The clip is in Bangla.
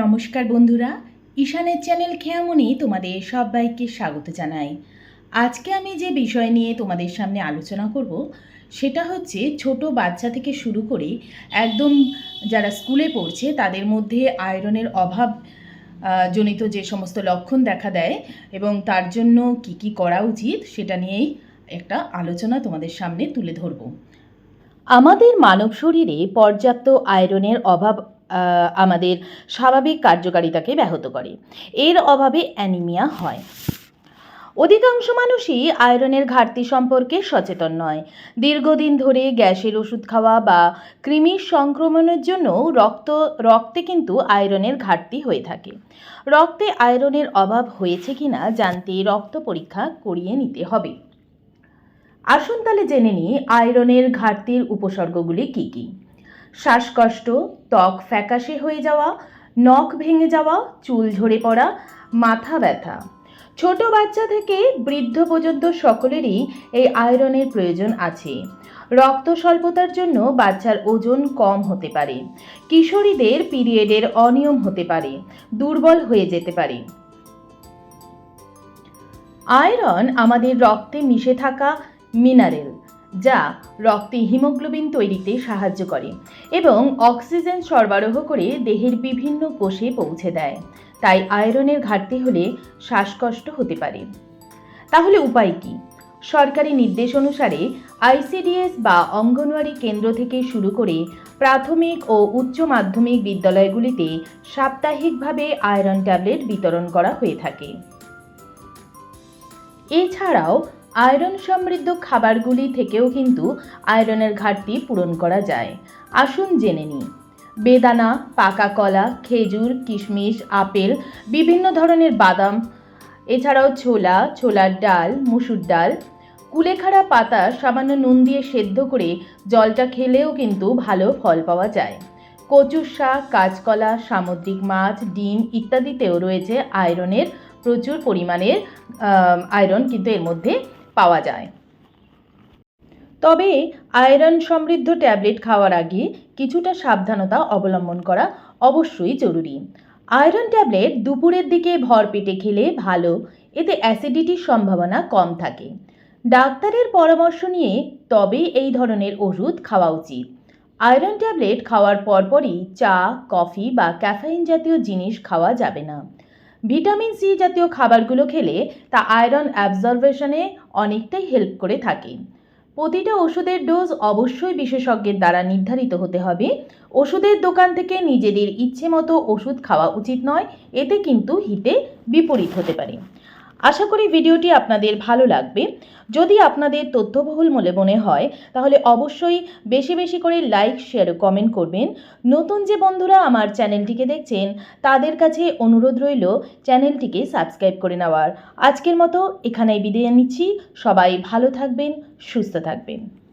নমস্কার বন্ধুরা, ঈশানের চ্যানেল খেয়ামনি তোমাদের সবাইকে স্বাগত জানাই। আজকে আমি যে বিষয় নিয়ে তোমাদের সামনে আলোচনা করব, সেটা হচ্ছে ছোট বাচ্চা থেকে শুরু করে একদম যারা স্কুলে পড়ছে, তাদের মধ্যে আয়রনের অভাব জনিত যে সমস্ত লক্ষণ দেখা দেয় এবং তার জন্য কি কি করা উচিত, সেটা নিয়েই একটা আলোচনা তোমাদের সামনে তুলে ধরব। আমাদের মানব শরীরে পর্যাপ্ত আয়রনের অভাব আমাদের স্বাভাবিক কার্যকারিতাকে ব্যাহত করে। এর অভাবে অ্যানিমিয়া হয়। অধিকাংশ মানুষই আয়রনের ঘাটতি সম্পর্কে সচেতন নয়। দীর্ঘদিন ধরে গ্যাসের ওষুধ খাওয়া বা কৃমির সংক্রমণের জন্য রক্ত, রক্তে কিন্তু আয়রনের ঘাটতি হয়ে থাকে। রক্তে আয়রনের অভাব হয়েছে কিনা জানতে রক্ত পরীক্ষা করিয়ে নিতে হবে। আসুন তাহলে জেনে নিই আয়রনের ঘাটতির উপসর্গগুলি কী কী। শ্বাসকষ্ট, ত্বক ফ্যাকাশে হয়ে যাওয়া, নখ ভেঙে যাওয়া, চুল ঝরে পড়া, মাথা ব্যথা। ছোট বাচ্চা থেকে বৃদ্ধ পর্যন্ত সকলেরই এই আয়রনের প্রয়োজন আছে। রক্ত স্বল্পতার জন্য বাচ্চার ওজন কম হতে পারে। কিশোরীদের পিরিয়ডের অনিয়ম হতে পারে, দুর্বল হয়ে যেতে পারে। আয়রন আমাদের রক্তে মিশে থাকা মিনারেল। যা রক্তে হিমোগ্লোবিন তৈরিতে সাহায্য করে এবং অক্সিজেন সরবরাহ করে দেহের বিভিন্ন কোষে পৌঁছে দেয়। তাই আয়রনের ঘাটতি হলে শ্বাসকষ্ট হতে পারে। তাহলে উপায় কি? সরকারি নির্দেশ অনুসারে আইসিডিএস বা অঙ্গনওয়াড়ি কেন্দ্র থেকে শুরু করে প্রাথমিক ও উচ্চ মাধ্যমিক বিদ্যালয়গুলিতে সাপ্তাহিকভাবে আয়রন ট্যাবলেট বিতরণ করা হয়ে থাকে। এছাড়াও আয়রন সমৃদ্ধ খাবারগুলি থেকেও কিন্তু আয়রনের ঘাটতি পূরণ করা যায়। আসুন জেনে নিই। বেদানা, পাকা কলা, খেজুর, কিশমিশ, আপেল, বিভিন্ন ধরনের বাদাম, এছাড়াও ছোলা, ছোলার ডাল, মুসুর ডাল, কুলেখাড়া পাতা সামান্য নুন দিয়ে সেদ্ধ করে জলটা খেলেও কিন্তু ভালো ফল পাওয়া যায়। কচুর শাক, কাঁচকলা, সামুদ্রিক মাছ, ডিম ইত্যাদিতেও রয়েছে আয়রনের প্রচুর পরিমাণের আয়রন কিন্তু এর মধ্যে পাওয়া যায়। তবে আয়রন সমৃদ্ধ ট্যাবলেট খাওয়ার আগে কিছুটা সাবধানতা অবলম্বন করা অবশ্যই জরুরি। আয়রন ট্যাবলেট দুপুরের দিকে ভর পেটে খেলে ভালো, এতে অ্যাসিডিটির সম্ভাবনা কম থাকে। ডাক্তারের পরামর্শ নিয়ে তবেই এই ধরনের ওষুধ খাওয়া উচিত। আয়রন ট্যাবলেট খাওয়ার পরপরই চা, কফি বা ক্যাফেইন জাতীয় জিনিস খাওয়া যাবে না। ভিটামিন সি জাতীয় খাবারগুলো খেলে তা আয়রন অ্যাবজর্বেশনে অনেকটাই হেল্প করে থাকে। প্রতিটা ওষুধের ডোজ অবশ্যই বিশেষজ্ঞের দ্বারা নির্ধারিত হতে হবে। ওষুধের দোকান থেকে নিজেদের ইচ্ছে মতো ওষুধ খাওয়া উচিত নয়, এতে কিন্তু হিতে বিপরীত হতে পারে। আশা করি ভিডিওটি আপনাদের ভালো লাগবে। যদি আপনাদের তথ্যবহুল বলে মনে হয়, তাহলে অবশ্যই বেশি বেশি করে লাইক, শেয়ার ও কমেন্ট করবেন। নতুন যে বন্ধুরা আমার চ্যানেলটিকে দেখছেন, তাদের কাছে অনুরোধ রইল চ্যানেলটিকে সাবস্ক্রাইব করে নেওয়ার। আজকের মতো এখানেই বিদায় নিচ্ছি। সবাই ভালো থাকবেন, সুস্থ থাকবেন।